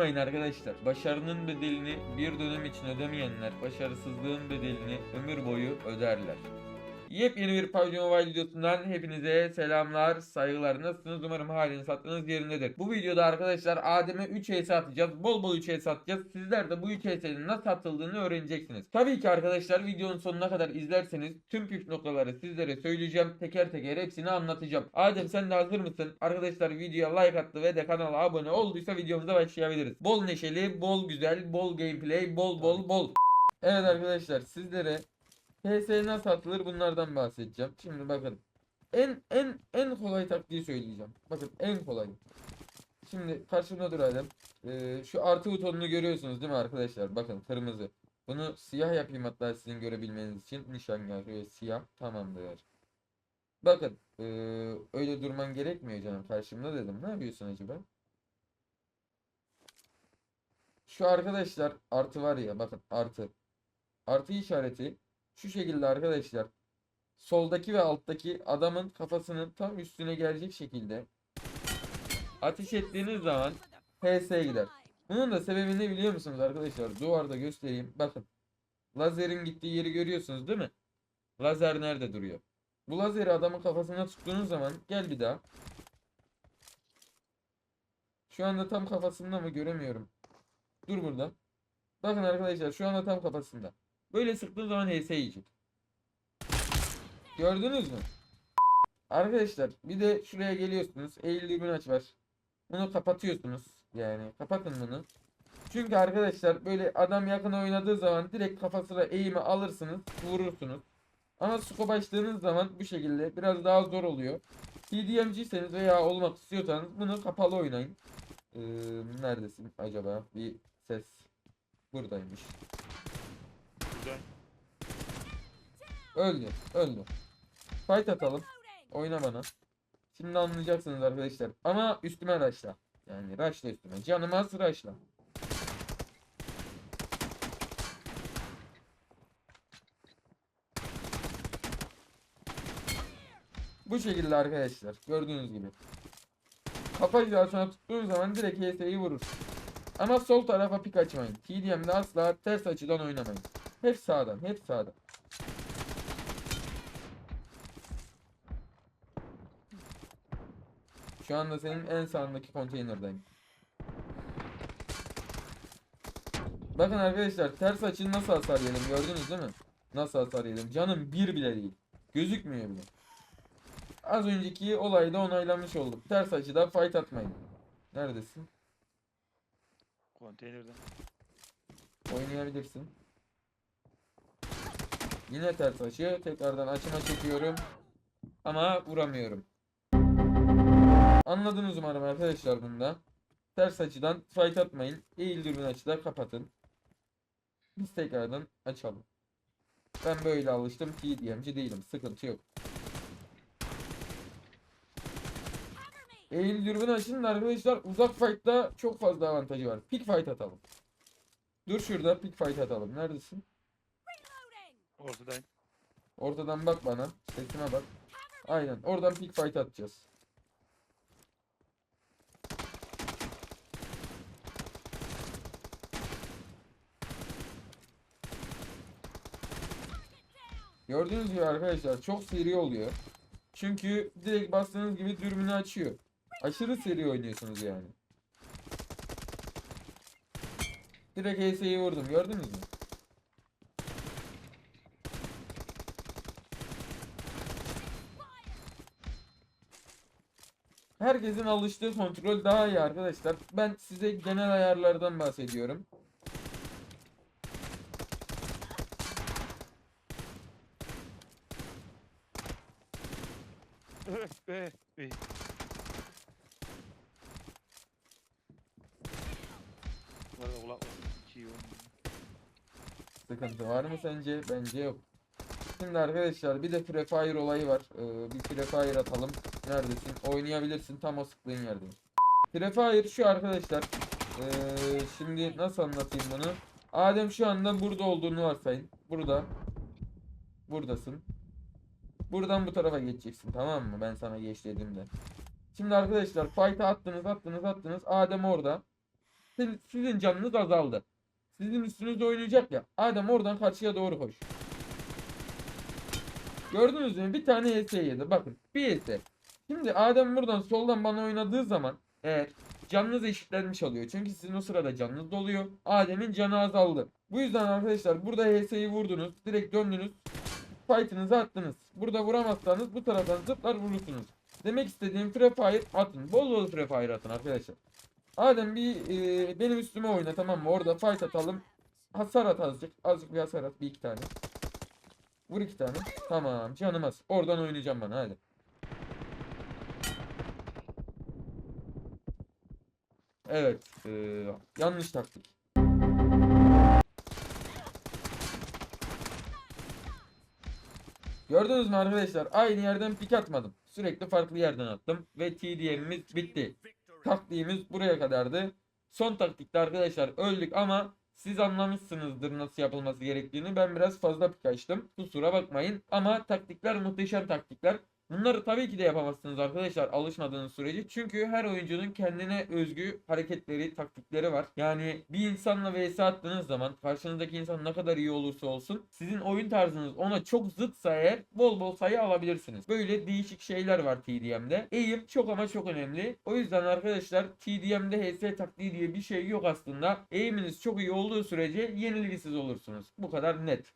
Unutmayın arkadaşlar, başarının bedelini bir dönem için ödemeyenler başarısızlığın bedelini ömür boyu öderler. Yepyeni bir PUBG Mobile videosundan hepinize selamlar, saygılar. Nasılsınız? Umarım haliniz hattınız yerindedir. Bu videoda arkadaşlar Adem'e 3 HS atacağız. Bol bol 3 HS atacağız. Sizler de bu 3 HS'nin nasıl atıldığını öğreneceksiniz. Tabii ki arkadaşlar videonun sonuna kadar izlerseniz tüm püf noktaları sizlere söyleyeceğim. Teker teker hepsini anlatacağım. Adem sen de hazır mısın? Arkadaşlar videoya like attı ve de kanala abone olduysa videomuza başlayabiliriz. Bol neşeli, bol güzel, bol gameplay, bol bol bol. Evet arkadaşlar sizlere PS nasıl atılır bunlardan bahsedeceğim. Şimdi bakın. En en en kolay taktiği söyleyeceğim. Bakın en kolay. Şimdi karşımda dur Adem. Ee, şu artı butonunu görüyorsunuz değil mi arkadaşlar? Bakın kırmızı. Bunu siyah yapayım hatta sizin görebilmeniz için. Nişangah ve siyah tamamdır. Bakın ee, öyle durman gerekmiyor canım karşımda dedim. Ne yapıyorsun acaba? Şu arkadaşlar artı var ya bakın artı. Artı işareti şu şekilde arkadaşlar. Soldaki ve alttaki adamın kafasının tam üstüne gelecek şekilde ateş ettiğiniz zaman HS gider. Bunun da sebebini ne biliyor musunuz arkadaşlar? Duvarda göstereyim. Bakın. Lazerin gittiği yeri görüyorsunuz değil mi? Lazer nerede duruyor? Bu lazeri adamın kafasına tuttuğunuz zaman gel bir daha. Şu anda tam kafasında mı göremiyorum. Dur burada. Bakın arkadaşlar şu anda tam kafasında. Böyle sıktığın zaman HS yiyecek. Gördünüz mü? Arkadaşlar bir de şuraya geliyorsunuz. Eğil düğümün aç var. Bunu kapatıyorsunuz. Yani kapatın bunu. Çünkü arkadaşlar böyle adam yakın oynadığı zaman direkt kafasına eğimi alırsınız. Vurursunuz. Ama scope açtığınız zaman bu şekilde biraz daha zor oluyor. TDM'ciyseniz veya olmak istiyorsanız bunu kapalı oynayın. Ee, neredesin acaba? Bir ses buradaymış. Güzel. Öldü. Öldü. Fight atalım. Oyna bana. Şimdi anlayacaksınız arkadaşlar. Ama üstüme raşla. Yani raşla üstüme. Canım az raşla. Bu şekilde arkadaşlar. Gördüğünüz gibi. Kafa hizasına tuttuğun zaman direkt HS'yi vurur. Ama sol tarafa pik açmayın. TDM'de asla ters açıdan oynamayın. Hep sağdan, hep sağdan. Şu anda senin en sağındaki konteynerdayım. Bakın arkadaşlar ters açın nasıl hasar yedim gördünüz değil mi? Nasıl hasar yedim? Canım bir bile değil. Gözükmüyor bile. Az önceki olayda onaylanmış olduk. Ters açıda fight atmayın. Neredesin? Konteynerden. Oynayabilirsin. Yine ters açı. Tekrardan açıma çekiyorum. Ama vuramıyorum. Anladınız umarım arkadaşlar bunda. Ters açıdan fight atmayın. Eğil dürbün açıda kapatın. Biz tekrardan açalım. Ben böyle alıştım. TDM'ci değilim. Sıkıntı yok. Eğil dürbün açın da arkadaşlar uzak fight'ta çok fazla avantajı var. Pick fight atalım. Dur şurada pick fight atalım. Neredesin? Ortadayım. Ortadan bak bana. Sesime bak. Aynen. Oradan pick fight atacağız. Gördüğünüz gibi arkadaşlar çok seri oluyor. Çünkü direkt bastığınız gibi dürbünü açıyor. Aşırı seri oynuyorsunuz yani. Direkt HS'yi vurdum gördünüz mü? Herkesin alıştığı kontrol daha iyi arkadaşlar. Ben size genel ayarlardan bahsediyorum. Öf be. be. Var. İki yiyorum. Sıkıntı var mı sence? Bence yok. Şimdi arkadaşlar bir de Free Fire olayı var. Ee, bir Free Fire atalım. Neredesin? Oynayabilirsin tam o sıktığın yerdeyim. Free Fire şu arkadaşlar. Ee, şimdi nasıl anlatayım bunu? Adem şu anda burada olduğunu varsayın. Burada. Buradasın. Buradan bu tarafa geçeceksin tamam mı? Ben sana geç dediğimde. Şimdi arkadaşlar fight'a attınız attınız attınız. Adem orada. Sizin, canınız azaldı. Sizin üstünüzde oynayacak ya. Adem oradan karşıya doğru koş. Gördünüz mü? Bir tane HS yedi. Bakın. Bir HS. Şimdi Adem buradan soldan bana oynadığı zaman eğer canınız eşitlenmiş oluyor. Çünkü sizin o sırada canınız doluyor. Adem'in canı azaldı. Bu yüzden arkadaşlar burada HS'yi vurdunuz. Direkt döndünüz. Fight'ınızı attınız. Burada vuramazsanız bu taraftan zıplar vurursunuz. Demek istediğim free fire atın. Bol bol free fire atın arkadaşlar. Adem bir e, benim üstüme oyna tamam mı? Orada fight atalım. Hasar at azıcık. Azıcık bir hasar at. Bir iki tane. Vur iki tane. Tamam canım az. Oradan oynayacağım bana hadi. Evet. e, yanlış taktik. Gördünüz mü arkadaşlar? Aynı yerden pik atmadım. Sürekli farklı yerden attım. Ve TDM'imiz bitti. Taktiğimiz buraya kadardı. Son taktikte arkadaşlar öldük ama siz anlamışsınızdır nasıl yapılması gerektiğini. Ben biraz fazla pik açtım. Kusura bakmayın. Ama taktikler muhteşem taktikler. Bunları tabii ki de yapamazsınız arkadaşlar alışmadığınız sürece. Çünkü her oyuncunun kendine özgü hareketleri, taktikleri var. Yani bir insanla vs attığınız zaman karşınızdaki insan ne kadar iyi olursa olsun sizin oyun tarzınız ona çok zıtsa eğer bol bol sayı alabilirsiniz. Böyle değişik şeyler var TDM'de. Eğim çok ama çok önemli. O yüzden arkadaşlar TDM'de HS taktiği diye bir şey yok aslında. Eğiminiz çok iyi olduğu sürece yenilgisiz olursunuz. Bu kadar net.